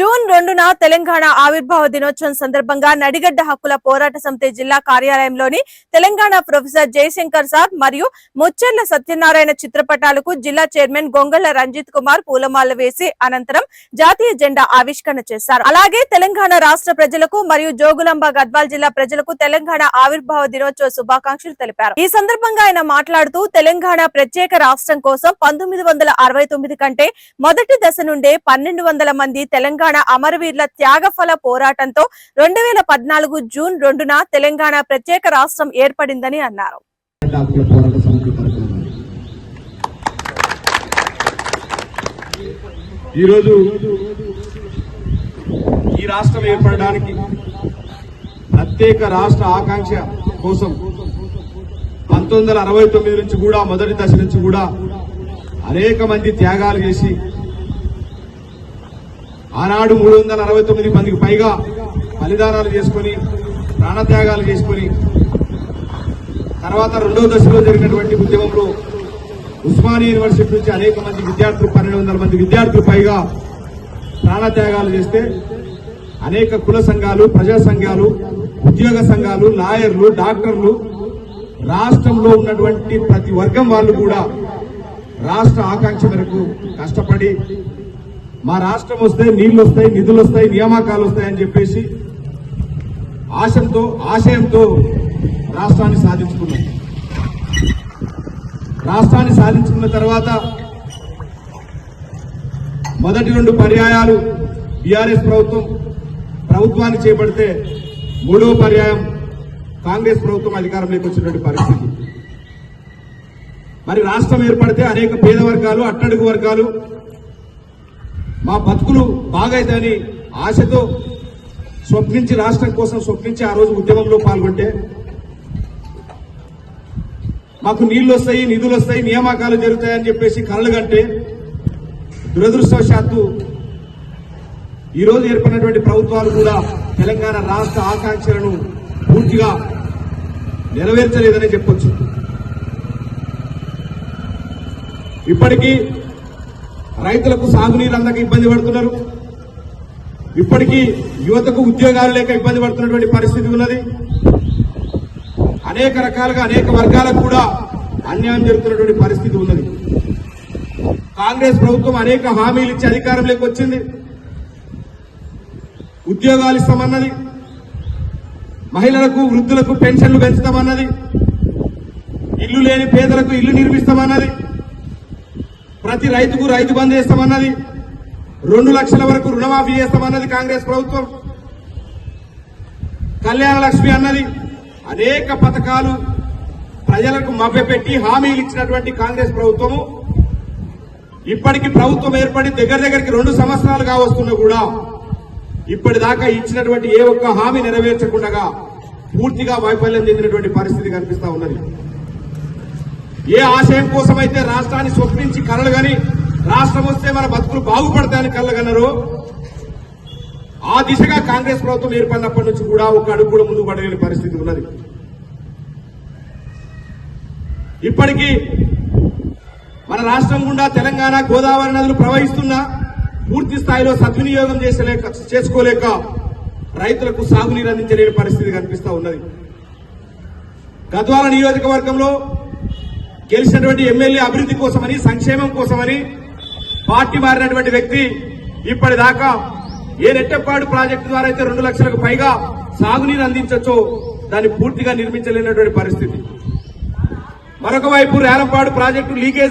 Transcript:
June రెండున తెలంగాణ ఆవిర్భావ దినోత్సవం సందర్భంగా నడిగడ్డ హక్కుల పోరాట సమితి జిల్లా కార్యాలయంలోని తెలంగాణ ప్రొఫెసర్ జయశంకర్ సార్ మరియు ముచ్చెర్ల సత్యనారాయణ చిత్రపటాలకు జిల్లా చైర్మన్ గొంగళ్ళ రంజిత్ కుమార్ పూలమాల వేసి అనంతరం జాతీయ జెండా ఆవిష్కరణ చేశారు. అలాగే తెలంగాణ రాష్ట్ర ప్రజలకు మరియు జోగులాంబ గద్వాల్ జిల్లా ప్రజలకు తెలంగాణ ఆవిర్భావ దినోత్సవ శుభాకాంక్షలు తెలిపారు. ఈ సందర్భంగా ఆయన మాట్లాడుతూ తెలంగాణ ప్రత్యేక రాష్ట్రం కోసం పంతొమ్మిది వందల అరవై తొమ్మిది కంటే మొదటి దశ నుండే పన్నెండు వందల మంది తెలంగాణ అమరవీరుల త్యాగఫల పోరాటంతో రెండు వేల పద్నాలుగు జూన్ రెండున తెలంగాణ ప్రత్యేక రాష్ట్రం ఏర్పడిందని అన్నారు. ఈరోజు ఈ రాష్ట్రం ఏర్పడడానికి ప్రత్యేక రాష్ట్ర ఆకాంక్ష కోసం పంతొమ్మిది వందల అరవై తొమ్మిది నుంచి కూడా మొదటి దశ నుంచి కూడా అనేక మంది త్యాగాలు చేసి ఆనాడు మూడు వందల అరవై తొమ్మిది మందికి పైగా బలిదానాలు చేసుకొని ప్రాణత్యాగాలు చేసుకొని తర్వాత రెండో దశలో జరిగినటువంటి ఉద్యమంలో ఉస్మానియా యూనివర్సిటీ నుంచి అనేక మంది విద్యార్థులు పన్నెండు వందల మంది విద్యార్థులు పైగా ప్రాణత్యాగాలు చేస్తే అనేక కుల సంఘాలు ప్రజా సంఘాలు ఉద్యోగ సంఘాలు లాయర్లు డాక్టర్లు రాష్ట్రంలో ఉన్నటువంటి ప్రతి వర్గం వాళ్ళు కూడా రాష్ట్ర ఆకాంక్ష మేరకు కష్టపడి మా రాష్ట్రం వస్తే నీళ్ళు వస్తాయి నిధులు వస్తాయి నియామకాలు వస్తాయని చెప్పేసి ఆశంతో ఆశయంతో రాష్ట్రాన్ని సాధించుకున్నాం. రాష్ట్రాన్ని సాధించుకున్న తర్వాత మొదటి రెండు పర్యాయాలు బీఆర్ఎస్ ప్రభుత్వం ప్రభుత్వాన్ని చేపడితే మూడవ పర్యాయం కాంగ్రెస్ ప్రభుత్వం అధికారంలోకి వచ్చినటువంటి పరిస్థితి. మరి రాష్ట్రం ఏర్పడితే అనేక పేద వర్గాలు అట్టడుగు వర్గాలు మా బతుకులు బాగైతాయని ఆశతో స్వప్నించి రాష్ట్రం కోసం స్వప్నించి ఆ రోజు ఉద్యమంలో పాల్గొంటే మాకు నీళ్ళు వస్తాయి నిధులు వస్తాయి నియామకాలు జరుగుతాయని చెప్పేసి కలలు కంటే దురదృష్టవశాత్తు ఈరోజు ఏర్పడినటువంటి ప్రభుత్వాలు కూడా తెలంగాణ రాష్ట్ర ఆకాంక్షలను పూర్తిగా నెరవేర్చలేదని చెప్పొచ్చు. ఇప్పటికీ రైతులకు సాగునీరు అందక ఇబ్బంది పడుతున్నారు. ఇప్పటికీ యువతకు ఉద్యోగాలు లేక ఇబ్బంది పడుతున్నటువంటి పరిస్థితి ఉన్నది. అనేక రకాలుగా అనేక వర్గాలకు కూడా అన్యాయం జరుగుతున్నటువంటి పరిస్థితి ఉన్నది. కాంగ్రెస్ ప్రభుత్వం అనేక హామీలు ఇచ్చి అధికారంలోకి వచ్చింది. ఉద్యోగాలు ఇస్తామన్నది. మహిళలకు వృద్ధులకు పెన్షన్లు పెంచుతామన్నది. ఇల్లు లేని పేదలకు ఇల్లు నిర్మిస్తామన్నది. ప్రతి రైతుకు రైతు బంద్ చేస్తామన్నది రెండు లక్షల వరకు రుణమాఫీ చేస్తామన్నది కాంగ్రెస్ ప్రభుత్వం. కళ్యాణ లక్ష్మి అన్నది అనేక పథకాలు ప్రజలకు మభ్యపెట్టి హామీలు ఇచ్చినటువంటి కాంగ్రెస్ ప్రభుత్వము. ఇప్పటికి ప్రభుత్వం ఏర్పడి దగ్గర దగ్గరికి రెండు సంవత్సరాలు కావస్తున్నా కూడా ఇప్పటిదాకా ఇచ్చినటువంటి ఏ ఒక్క హామీ నెరవేర్చకుండా పూర్తిగా వైఫల్యం చెందినటువంటి పరిస్థితి కనిపిస్తా ఉన్నది. ఏ ఆశయం కోసమైతే రాష్ట్రాన్ని స్వప్నించి కలలు గని రాష్ట్రం వస్తే మన బతుకులు బాగుపడతాయని కలగనరు. ఆ దిశగా కాంగ్రెస్ ప్రభుత్వం ఏర్పడినప్పటి నుంచి కూడా ఒక అడుగు కూడా ముందుకు పడలేని పరిస్థితి ఉన్నది. ఇప్పటికీ మన రాష్ట్రం గుండా తెలంగాణ గోదావరి నదులు ప్రవహిస్తున్నా పూర్తి స్థాయిలో సద్వినియోగం చేసలేక చేసుకోలేక రైతులకు సాగునీరు అందించలేని పరిస్థితి కనిపిస్తూ ఉన్నది. గద్వాల నియోజకవర్గంలో గెలిచినటువంటి ఎమ్మెల్యే అభివృద్ధి కోసమని సంక్షేమం కోసమని పార్టీ మారినటువంటి వ్యక్తి ఇప్పటిదాకా ఏ రెట్టపాడు ప్రాజెక్టు ద్వారా అయితే రెండు లక్షలకు పైగా సాగునీరు అందించచ్చో దాన్ని పూర్తిగా నిర్మించలేనటువంటి పరిస్థితి. మరొక వైపు రేలంపాడు ప్రాజెక్టు లీకేజ్